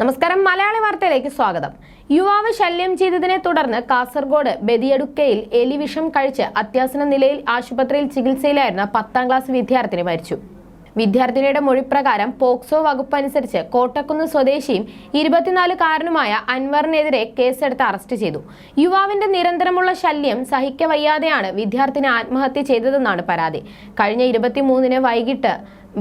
നമസ്കാരം മലയാളി വാർത്തയിലേക്ക് സ്വാഗതം. യുവാവ് ശല്യം ചെയ്തതിനെ തുടർന്ന് കാസർഗോഡ് ബദിയടുക്കയിൽ എലിവിഷം കഴിച്ച് അത്യാസന നിലയിൽ ആശുപത്രിയിൽ ചികിത്സയിലായിരുന്ന പത്താം ക്ലാസ് വിദ്യാർത്ഥിനി മരിച്ചു. വിദ്യാർത്ഥിനിയുടെ മൊഴിപ്രകാരം പോക്സോ വകുപ്പ് അനുസരിച്ച് കോട്ടക്കുന്ന് സ്വദേശിയും ഇരുപത്തിനാലുകാരനുമായ അൻവറിനെതിരെ കേസെടുത്ത് അറസ്റ്റ് ചെയ്തു. യുവാവിന്റെ നിരന്തരമുള്ള ശല്യം സഹിക്കവയ്യാതെയാണ് വിദ്യാർത്ഥിനി ആത്മഹത്യ ചെയ്തതെന്നാണ് പരാതി. കഴിഞ്ഞ ഇരുപത്തിമൂന്നിന് വൈകിട്ട്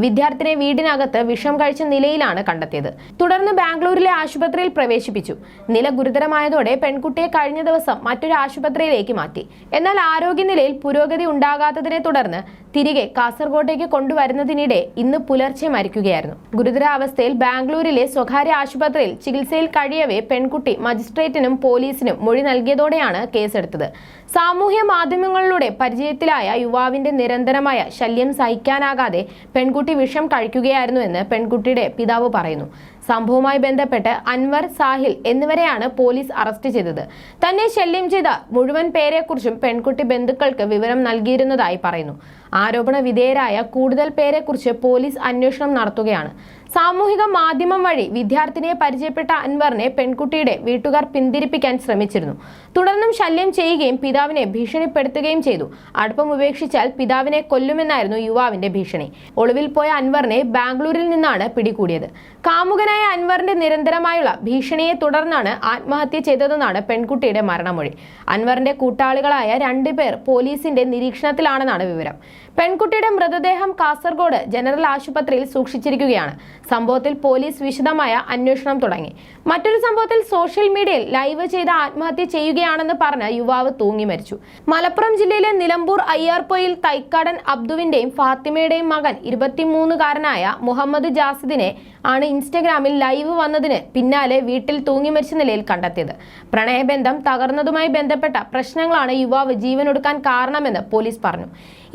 വിദ്യാർത്ഥിനെ വീടിനകത്ത് വിഷം കഴിച്ച നിലയിലാണ് കണ്ടെത്തിയത്. തുടർന്ന് ബാംഗ്ലൂരിലെ ആശുപത്രിയിൽ പ്രവേശിപ്പിച്ചു. നില ഗുരുതരമായതോടെ പെൺകുട്ടിയെ കഴിഞ്ഞ ദിവസം മറ്റൊരു ആശുപത്രിയിലേക്ക് മാറ്റി. എന്നാൽ ആരോഗ്യനിലയിൽ പുരോഗതി ഉണ്ടാകാത്തതിനെ തുടർന്ന് തിരികെ കാസർഗോഡേക്ക് കൊണ്ടുവരുന്നതിനിടെ ഇന്ന് പുലർച്ചെ മരിക്കുകയായിരുന്നു. ഗുരുതരാവസ്ഥയിൽ ബാംഗ്ലൂരിലെ സ്വകാര്യ ആശുപത്രിയിൽ ചികിത്സയിൽ കഴിയവേ പെൺകുട്ടി മജിസ്ട്രേറ്റിനും പോലീസിനും മൊഴി നൽകിയതോടെയാണ് കേസെടുത്തത്. സാമൂഹ്യ മാധ്യമങ്ങളിലൂടെ പരിചയത്തിലായ യുവാവിന്റെ നിരന്തരമായ ശല്യം സഹിക്കാനാകാതെ പെൺകുട്ടി വിഷം കഴിക്കുകയായിരുന്നു എന്ന് പെൺകുട്ടിയുടെ പിതാവ് പറയുന്നു. സംഭവവുമായി ബന്ധപ്പെട്ട് അൻവർ സാഹിൽ എന്നിവരെയാണ് പോലീസ് അറസ്റ്റ് ചെയ്തത്. തന്നെ ശല്യം ചെയ്ത മുഴുവൻ പേരെക്കുറിച്ചും പെൺകുട്ടി ബന്ധുക്കൾക്ക് വിവരം നൽകിയിരുന്നതായി പറയുന്നു. ആരോപണ വിധേയരായ കൂടുതൽ പേരെക്കുറിച്ച് പോലീസ് അന്വേഷണം നടത്തുകയാണ്. സാമൂഹിക മാധ്യമം വഴി വിദ്യാർത്ഥിനിയെ പരിചയപ്പെട്ട അൻവറിനെ പെൺകുട്ടിയുടെ വീട്ടുകാർ പിന്തിരിപ്പിക്കാൻ ശ്രമിച്ചിരുന്നു. തുടർന്നും ശല്യം ചെയ്യുകയും പിതാവിനെ ഭീഷണിപ്പെടുത്തുകയും ചെയ്തു. അടുപ്പം ഉപേക്ഷിച്ചാൽ പിതാവിനെ കൊല്ലുമെന്നായിരുന്നു യുവാവിന്റെ ഭീഷണി. ഒളിവിൽ പോയ അൻവറിനെ ബാംഗ്ലൂരിൽ നിന്നാണ് പിടികൂടിയത്. കാമുകനായ അൻവറിന്റെ നിരന്തരമായുള്ള ഭീഷണിയെ തുടർന്നാണ് ആത്മഹത്യ ചെയ്തതെന്നാണ് പെൺകുട്ടിയുടെ മരണമൊഴി. അൻവറിന്റെ കൂട്ടാളികളായ രണ്ടുപേർ പോലീസിന്റെ നിരീക്ഷണത്തിലാണെന്നാണ് വിവരം. പെൺകുട്ടിയുടെ മൃതദേഹം കാസർഗോഡ് ജനറൽ ആശുപത്രിയിൽ സൂക്ഷിച്ചിരിക്കുകയാണ്. സംഭവത്തിൽ പോലീസ് വിശദമായ അന്വേഷണം തുടങ്ങി. മറ്റൊരു സംഭവത്തിൽ സോഷ്യൽ മീഡിയയിൽ ലൈവ് ചെയ്ത് ആത്മഹത്യ ചെയ്യുകയാണെന്ന് പറഞ്ഞ് യുവാവ് തൂങ്ങി മരിച്ചു. മലപ്പുറം ജില്ലയിലെ നിലമ്പൂർ അയ്യാർപ്പൊയിൽ തൈക്കാടൻ അബ്ദുവിന്റെയും ഫാത്തിമയുടെയും മകൻ ഇരുപത്തിമൂന്നുകാരനായ മുഹമ്മദ് ജാസിദിനെ ആണ് ഇൻസ്റ്റഗ്രാമിൽ ലൈവ് വന്നതിന് പിന്നാലെ വീട്ടിൽ തൂങ്ങി മരിച്ച നിലയിൽ കണ്ടെത്തിയത്. പ്രണയബന്ധം തകർന്നതുമായി ബന്ധപ്പെട്ട പ്രശ്നങ്ങളാണ് യുവാവ് ജീവനൊടുക്കാൻ കാരണമെന്ന് പോലീസ് പറഞ്ഞു.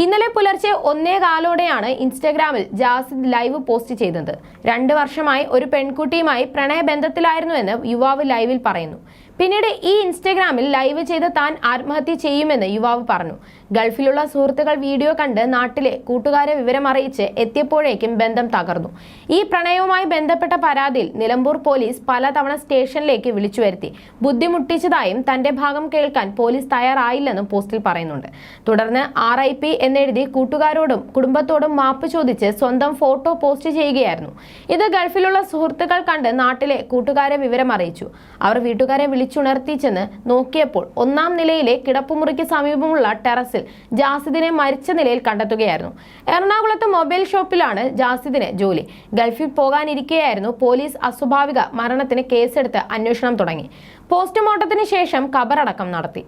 ഇന്നലെ പുലർച്ചെ ഒന്നേ കാലോടെയാണ് ഇൻസ്റ്റഗ്രാമിൽ ജാസിദ് ലൈവ് പോസ്റ്റ് ചെയ്തത്. രണ്ട് വർഷമായി ഒരു പെൺകുട്ടിയുമായി പ്രണയബന്ധത്തിലായിരുന്നുവെന്ന് യുവാവ് ലൈവിൽ പറയുന്നു. പിന്നീട് ഈ ഇൻസ്റ്റഗ്രാമിൽ ലൈവ് ചെയ്ത് താൻ ആത്മഹത്യ ചെയ്യുമെന്ന് യുവാവ് പറഞ്ഞു. ഗൾഫിലുള്ള സുഹൃത്തുക്കൾ വീഡിയോ കണ്ട് നാട്ടിലെ കൂട്ടുകാരെ വിവരം അറിയിച്ച് എത്തിയപ്പോഴേക്കും ബന്ധം തകർന്നു. ഈ പ്രണയവുമായി ബന്ധപ്പെട്ട പരാതിയിൽ നിലമ്പൂർ പോലീസ് പലതവണ സ്റ്റേഷനിലേക്ക് വിളിച്ചു വരുത്തി. ബുദ്ധിമുട്ടിച്ചതായും തന്റെ ഭാഗം കേൾക്കാൻ പോലീസ് തയ്യാറായില്ലെന്നും പോസ്റ്റിൽ പറയുന്നുണ്ട്. തുടർന്ന് ആർ ഐ പി എന്നെഴുതി കൂട്ടുകാരോടും കുടുംബത്തോടും മാപ്പ് ചോദിച്ച് സ്വന്തം ഫോട്ടോ പോസ്റ്റ് ചെയ്യുകയായിരുന്നു. ഇത് ഗൾഫിലുള്ള സുഹൃത്തുക്കൾ കണ്ട് നാട്ടിലെ കൂട്ടുകാരെ വിവരം അറിയിച്ചു. അവർ വീട്ടുകാരെ വിളിച്ചുണർത്തി ചെന്ന് നോക്കിയപ്പോൾ ഒന്നാം നിലയിലെ കിടപ്പുമുറിക്ക് സമീപമുള്ള ടെറസിൽ ജാസിദിനെ മരിച്ച നിലയിൽ കണ്ടെത്തുകയായിരുന്നു. എറണാകുളത്ത് മൊബൈൽ ഷോപ്പിലാണ് ജാസിദിന് ജോലി. ഗൾഫിൽ പോകാനിരിക്കെയായിരുന്നു പോലീസ് അസ്വാഭാവിക മരണത്തിന് കേസെടുത്ത് അന്വേഷണം തുടങ്ങി. പോസ്റ്റ്മോർട്ടത്തിന് ശേഷം കബറടക്കം നടത്തി.